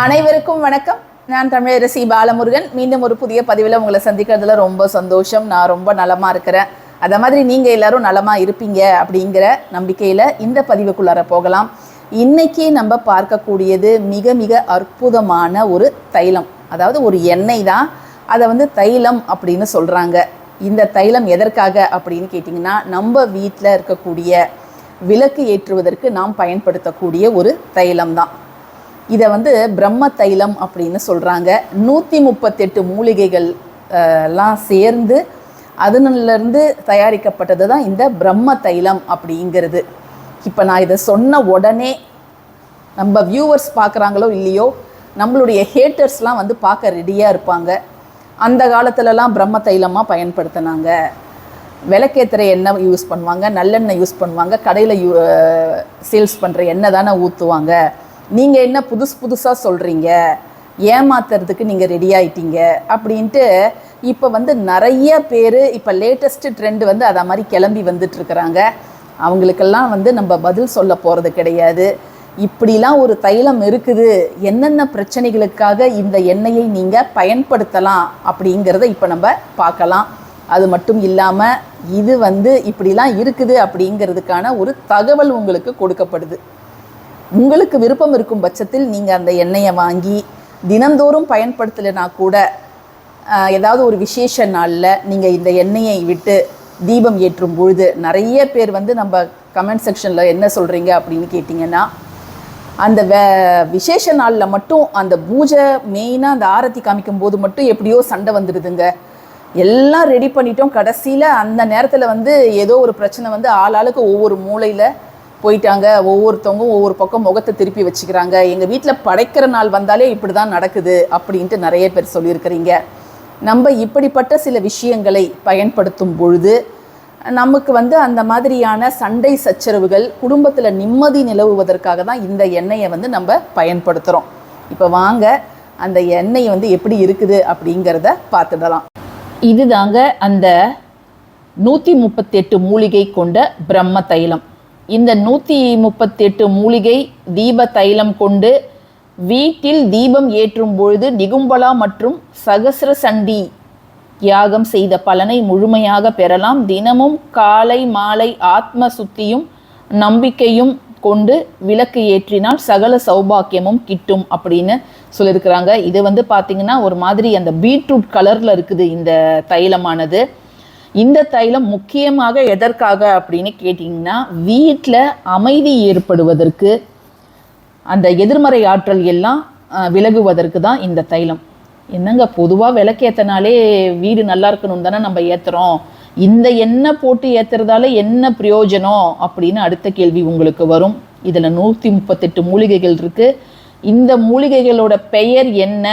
அனைவருக்கும் வணக்கம். நான் தமிழரசி பாலமுருகன். மீண்டும் ஒரு புதிய பதிவில் உங்களை சந்திக்கிறதுல ரொம்ப சந்தோஷம். நான் ரொம்ப நலமாக இருக்கிறேன். அதை மாதிரி நீங்கள் எல்லாரும் நலமாக இருப்பீங்க அப்படிங்கிற நம்பிக்கையில் இந்த பதிவுக்குள்ளார போகலாம். இன்னைக்கு நம்ம பார்க்கக்கூடியது மிக மிக அற்புதமான ஒரு தைலம். அதாவது ஒரு எண்ணெய் தான். அதை வந்து தைலம் அப்படின்னு சொல்கிறாங்க இந்த தைலம் எதற்காக அப்படின்னு கேட்டிங்கன்னா நம்ம வீட்டில் இருக்கக்கூடிய விளக்கு ஏற்றுவதற்கு நாம் பயன்படுத்தக்கூடிய ஒரு தைலம் தான். இதை வந்து பிரம்ம தைலம் அப்படின்னு சொல்கிறாங்க நூற்றி முப்பத்தெட்டு மூலிகைகள் எல்லாம் சேர்ந்து அதனிலிருந்து தயாரிக்கப்பட்டது தான் இந்த பிரம்ம தைலம் அப்படிங்கிறது. இப்போ நான் இதை சொன்ன உடனே நம்ம வியூவர்ஸ் பார்க்குறாங்களோ இல்லையோ நம்மளுடைய ஹேட்டர்ஸ்லாம் வந்து பார்க்க ரெடியாக இருப்பாங்க. அந்த காலத்துலலாம் பிரம்ம தைலமாக பயன்படுத்தினாங்க. விளக்கேத்துற எண்ணெய் யூஸ் பண்ணுவாங்க நல்லெண்ணெய் யூஸ் பண்ணுவாங்க கடையில் யூ சேல்ஸ் பண்ணுற எண்ணெய் தானே ஊற்றுவாங்க நீங்கள் என்ன புதுசு புதுசாக சொல்கிறீங்க ஏமாத்துறதுக்கு நீங்கள் ரெடி ஆயிட்டீங்க. அப்படின்ட்டு இப்போ வந்து நிறைய பேர் இப்போ லேட்டஸ்ட் ட்ரெண்ட் வந்து அதை மாதிரி கிளம்பி வந்துட்டுருக்குறாங்க. அவங்களுக்கெல்லாம் வந்து நம்ம பதில் சொல்ல போகிறது கிடையாது. இப்படிலாம் ஒரு தைலம் இருக்குது. என்னென்ன பிரச்சனைகளுக்காக இந்த எண்ணெயை நீங்கள் பயன்படுத்தலாம் அப்படிங்கிறத இப்போ நம்ம பார்க்கலாம். அது மட்டும் இல்லாமல் இது வந்து இப்படிலாம் இருக்குது அப்படிங்கிறதுக்கான ஒரு தகவல் உங்களுக்கு கொடுக்கப்படுது. உங்களுக்கு விருப்பம் இருக்கும் பட்சத்தில் நீங்கள் அந்த எண்ணெயை வாங்கி தினந்தோறும் பயன்படுத்தலைனா கூட ஏதாவது ஒரு விசேஷ நாளில் நீங்கள் இந்த எண்ணெயை விட்டு தீபம் ஏற்றும் பொழுது நிறைய பேர் வந்து நம்ம கமெண்ட் செக்ஷனில் என்ன சொல்கிறீங்க அப்படின்னு கேட்டிங்கன்னா அந்த வே விசேஷ நாளில் மட்டும் அந்த பூஜை மெயினாக அந்த ஆரத்தி காமிக்கும் போது மட்டும் எப்படியோ சண்டை வந்துடுதுங்க எல்லாம் ரெடி பண்ணிட்டோம். கடைசியில் அந்த நேரத்தில் வந்து ஏதோ ஒரு பிரச்சனை வந்து ஆளாளுக்கு ஒவ்வொரு மூலையில் போயிட்டாங்க. ஒவ்வொருத்தவங்க ஒவ்வொரு பக்கம் முகத்தை திருப்பி வச்சுக்கிறாங்க. எங்கள் வீட்டில் படைக்கிற நாள் வந்தாலே இப்படி தான் நடக்குது அப்படின்ட்டு நிறைய பேர் சொல்லியிருக்கிறீங்க. நம்ம இப்படிப்பட்ட சில விஷயங்களை பயன்படுத்தும் பொழுது நமக்கு வந்து அந்த மாதிரியான சண்டை சச்சரவுகள் குடும்பத்தில் நிம்மதி நிலவுவதற்காக தான் இந்த எண்ணெயை வந்து நம்ம பயன்படுத்துகிறோம் இப்போ வாங்க அந்த எண்ணெய் வந்து எப்படி இருக்குது அப்படிங்கிறத பார்த்துடலாம். இதுதாங்க அந்த நூற்றி முப்பத்தெட்டு மூலிகை கொண்ட பிரம்ம தைலம். இந்த நூற்றி முப்பத்தெட்டு மூலிகை தீப தைலம் கொண்டு வீட்டில் தீபம் ஏற்றும் பொழுது நிகும்பலா மற்றும் சகசிர சண்டி யாகம் செய்த பலனை முழுமையாக பெறலாம். தினமும் காலை மாலை ஆத்ம சுத்தியும் நம்பிக்கையும் கொண்டு விளக்கு ஏற்றினால் சகல சௌபாக்கியமும் கிட்டும் அப்படின்னு சொல்லியிருக்கிறாங்க. இது வந்து பார்த்திங்கன்னா ஒரு மாதிரி அந்த பீட்ரூட் கலரில் இருக்குது இந்த தைலமானது. இந்த தைலம் முக்கியமாக எதற்காக அப்படின்னு கேட்டிங்கன்னா வீட்டில் அமைதி ஏற்படுவதற்கு அந்த எதிர்மறை ஆற்றல் எல்லாம் விலகுவதற்கு தான் இந்த தைலம். என்னங்க பொதுவாக விளக்கேற்றனாலே வீடு நல்லா இருக்கணும் தானே நம்ம ஏற்றுறோம் இந்த எண்ணெய் போட்டு ஏற்றுறதால என்ன பிரயோஜனம் அப்படின்னு அடுத்த கேள்வி உங்களுக்கு வரும். இதில் நூற்றி முப்பத்தெட்டு மூலிகைகள் இருக்குது இந்த மூலிகைகளோட பெயர் என்ன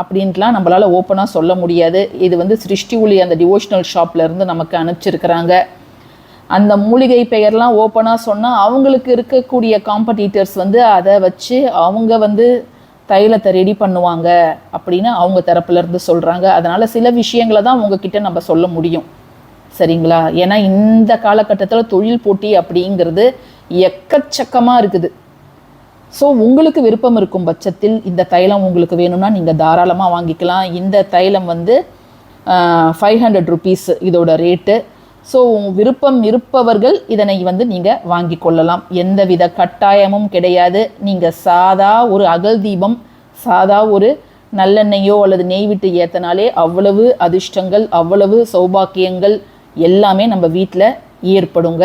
அப்படின்ட்டுலாம் நம்மளால் ஓப்பனாக சொல்ல முடியாது. இது வந்து சிருஷ்டி ஒளி அந்த டிவோஷனல் ஷாப்லேருந்து நமக்கு அனுப்பிச்சிருக்கிறாங்க. அந்த மூலிகை பெயர்லாம் ஓப்பனாக சொன்னால் அவங்களுக்கு இருக்கக்கூடிய காம்படிட்டர்ஸ் வந்து அதை வச்சு அவங்க வந்து தைலத்தை ரெடி பண்ணுவாங்க அப்படின்னு அவங்க தரப்புல இருந்து சொல்கிறாங்க அதனால் சில விஷயங்களை தான் உங்ககிட்ட நம்ம சொல்ல முடியும். சரிங்களா? ஏன்னா இந்த காலகட்டத்தில் தொழில் போட்டி அப்படிங்கிறது எக்கச்சக்கமாக இருக்குது. ஸோ உங்களுக்கு விருப்பம் இருக்கும் பட்சத்தில் இந்த தைலம் உங்களுக்கு வேணும்னா நீங்கள் தாராளமாக வாங்கிக்கலாம். இந்த தைலம் வந்து ஃபைவ் ஹண்ட்ரட் ருபீஸ் இதோட ரேட்டு ஸோ விருப்பம் இருப்பவர்கள் இதனை வந்து நீங்கள் வாங்கி கொள்ளலாம். எந்தவித கட்டாயமும் கிடையாது. நீங்கள் சாதா ஒரு அகல் தீபம் சாதா ஒரு நல்லெண்ணெயோ அல்லது நெய் விட்டு ஏத்தனாலே அவ்வளவு அதிர்ஷ்டங்கள் அவ்வளவு சௌபாக்கியங்கள் எல்லாமே நம்ம வீட்டில் ஏற்படுங்க.